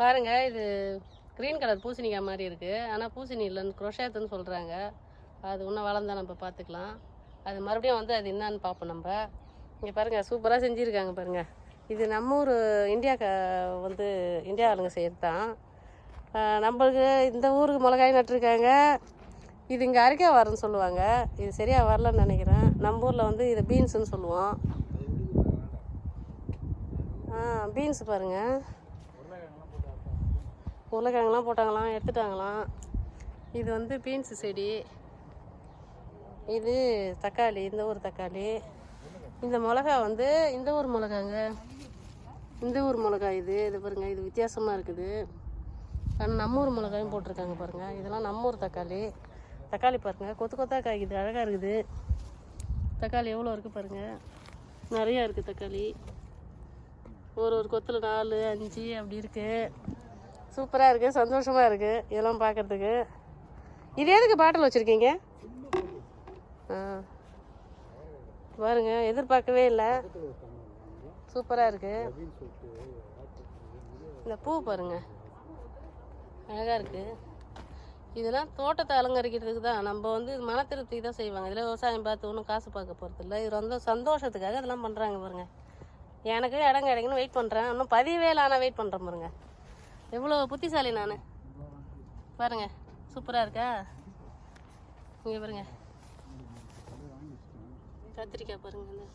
பாருங்க இது green colour பூசணிக்காய் மாதிரி இருக்குது ஆனால் பூசணி இல்லைன்னு குரோஷேத்துன்னு சொல்கிறாங்க அது இன்னும் வளர்ந்தா நம்ம பார்த்துக்கலாம் அது மறுபடியும் வந்து அது என்னன்னு பார்ப்போம் நம்ம. இங்கே பாருங்கள் சூப்பராக செஞ்சுருக்காங்க பாருங்கள் இது நம்ம ஊர் இந்தியா க வந்து இந்தியா ஆளுங்க செய்கிறது தான் நம்மளுக்கு இந்த ஊருக்கு மிளகாய் நட்டிருக்காங்க. இது இங்கே அரைக்கா வரன்னு சொல்லுவாங்க. இது சரியாக வரலன்னு நினைக்கிறேன். நம்ம ஊரில் வந்து இது பீன்ஸுன்னு சொல்லுவோம். ஆ பீன்ஸ் பாருங்கள் உருளைக்கிழங்குலாம் போட்டாங்களாம் எடுத்துட்டாங்களாம். இது வந்து பீன்ஸு செடி. இது தக்காளி இந்த ஊர் தக்காளி. இந்த மிளகா வந்து இந்த ஊர் மிளகாங்க. இந்த ஊர் மிளகா இது. இது பாருங்க இது வித்தியாசமாக இருக்குது. ஆனால் நம்ம ஊர் மிளகாயும் போட்டிருக்காங்க பாருங்கள் இதெல்லாம் நம்ம ஊர் தக்காளி. தக்காளி பாருங்கள் கொத்து கொத்தா காய்க்குது அழகாக இருக்குது. தக்காளி எவ்வளோ இருக்குது பாருங்கள் நிறையா இருக்குது தக்காளி. ஒரு ஒரு கொத்தில் நாலு அஞ்சு அப்படி இருக்குது சூப்பராக இருக்குது சந்தோஷமாக இருக்குது இதெல்லாம் பார்க்கறதுக்கு இது எதுக்கு பாட்டில் வச்சுருக்கீங்க? ஆ. பாருங்க எதிர்பார்க்கவே இல்லை. சூப்பராக இருக்குது இந்த பூ பாருங்க. அழகாக இருக்குது இதெல்லாம் தோட்டத்தை அலங்கரிக்கிறதுக்கு தான். நம்ம வந்து மன திருப்தி தான் செய்வாங்க. இதில் விவசாயம் பார்த்து ஒன்றும் காசு பார்க்க போகிறது இல்லை. இது ரொம்ப சந்தோஷத்துக்காக இதெல்லாம் பண்ணுறாங்க பாருங்க. எனக்கு இடம் கிடைக்குன்னு வெயிட் பண்ணுறேன் இன்னும் பதிவே ஆனால் வெயிட் பண்ணுறேன் பாருங்க. எவ்வளோ புத்திசாலி நான். பாருங்க சூப்பராக இருக்கா? இங்கே பாருங்க. கத்திரிக்காய் பாருங்க இந்த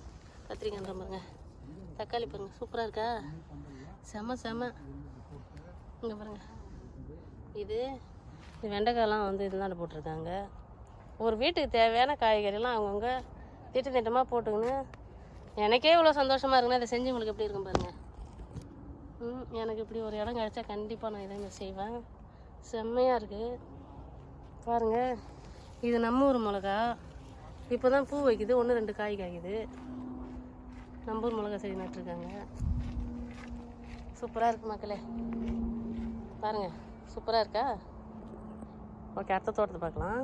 கத்திரிக்காய் பாருங்க. தக்காளி பாருங்க சூப்பராக இருக்கா? செம செம. இங்கே பாருங்க. இது இது வெண்டைக்காயெலாம் வந்து இதனால போட்டிருக்காங்க. ஒரு வீட்டுக்கு தேவையான காய்கறிலாம் அவங்கவுங்க திட்ட திட்டமாக போட்டுக்கின்னு எனக்கே இவ்வளோ சந்தோஷமாக இருக்குன்னா இதை செஞ்சவங்களுக்கு எப்படி இருக்கும் பாருங்கள் எனக்கு இப்படி ஒரு இடம் கிடச்சா கண்டிப்பாக நான் இதை செய்வேன். செம்மையாக இருக்குது பாருங்கள் இது நம்ம ஊர் மிளகா. இப்போ தான் பூ வைக்குது ஒன்று ரெண்டு காய் காய்க்குது. நம்ம ஊர் மிளகா செடி நட்டுருக்காங்க. சூப்பராக இருக்குது மக்களே. பாருங்கள் சூப்பராக இருக்கா? ஓகே அடுத்த தோட்டத்தை பார்க்கலாம்.